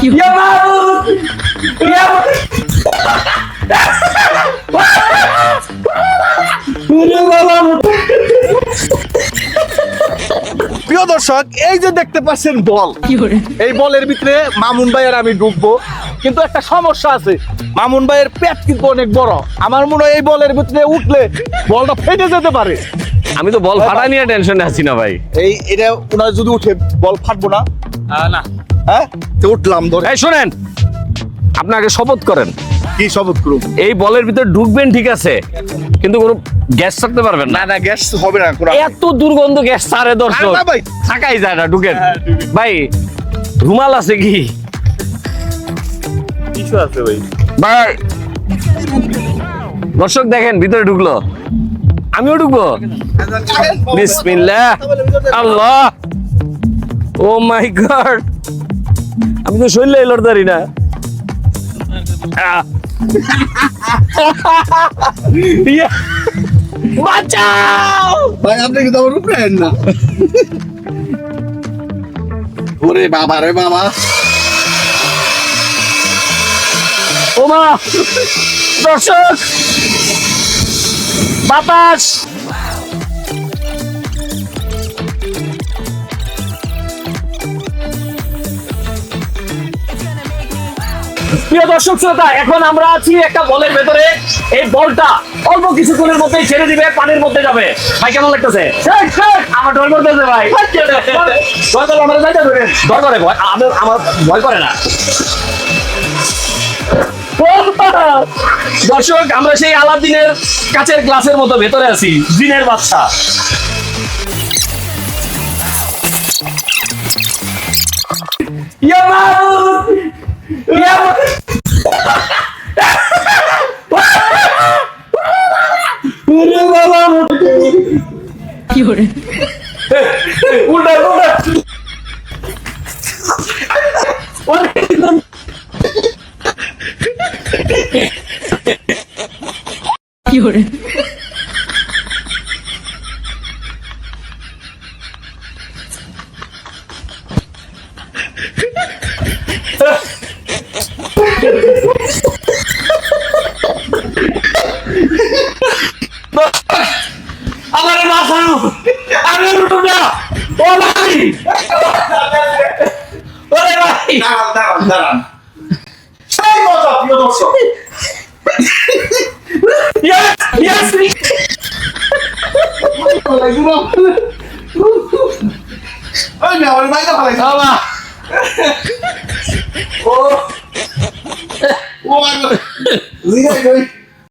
ইয়া ইয়া প্রিয় দর্শক এই যে দেখতে পাচ্ছেন বল এই বলের ভিতরে মামুন ভাইয়ের আমি ঢুকবো কিন্তু একটা সমস্যা আছে মামুন ভাইয়ের পেট কিন্তু অনেক বড়। আমার মনে হয় এই বলের ভিতরে উঠলে বলটা ফেটে যেতে পারে। আমি তো বল ফাটা নিয়ে টেনশনে আছি না ভাই। এই এটা ওনার যদি উঠে বল ফাটবো না? না। হ্যাঁ? তো উঠলাম ধরে। এই শোনেন আপনাকে শপথ করেন। কি শপথ করুন এই বলের ভিতরে ঢুকবেন ঠিক আছে কিন্তু কোনো গ্যাস থাকতে পারবেন না। না গ্যাস হবে না এত দুর্গন্ধ গ্যাস সারে দর্শক। থাকাই যায় না হ্যাঁ, ঢুকেন। ভাই রুমাল আছে কি? কিছু আছে ভাই। ভাই দর্শক দেখেন ভিতরে ঢুকলো। আমিও ঢুকবো? বিসমিল্লাহ। আল্লাহ। Oh my God. আমি তো শরীরে এলোর দাঁড়ি না। আহ। বাঁচাও! ভাই আপনি কিন্তু আমার উপরে আইন না। ওরে বাবা রে বাবা। ও মা! দর্শক বাতাস। প্রিয় দর্শক শ্রোতা এখন আমরা আছি একটা বলের ভেতরে। এই বলটা অল্প কিছুক্ষণের মধ্যেই ছেড়ে দিবে পানির মধ্যে যাবে। ভাই কেমন লাগতেছে? আমার ডর করতেছে ভাই। ভয় করে আমার যাইতে ধরেন। ডর করে ভয় আমার আমার ভয় করে না। দর্শক আমরা সেই আলাদিনের কাচের গ্লাসের মতো ভেতরে আছি জিনের বাচ্চা। ইয়া ইয়া বাবা উল্টা উল্টা। আমার মাথানো আমি উঠো না ও ভাই ওরে ভাই দাঁড়ান দাঁড়ান দাঁড়ান সেই মজা প্রিয় দর্শক ইয়েস ইয়েস ওই না ওই বাইরে ভালো বাবা ও ও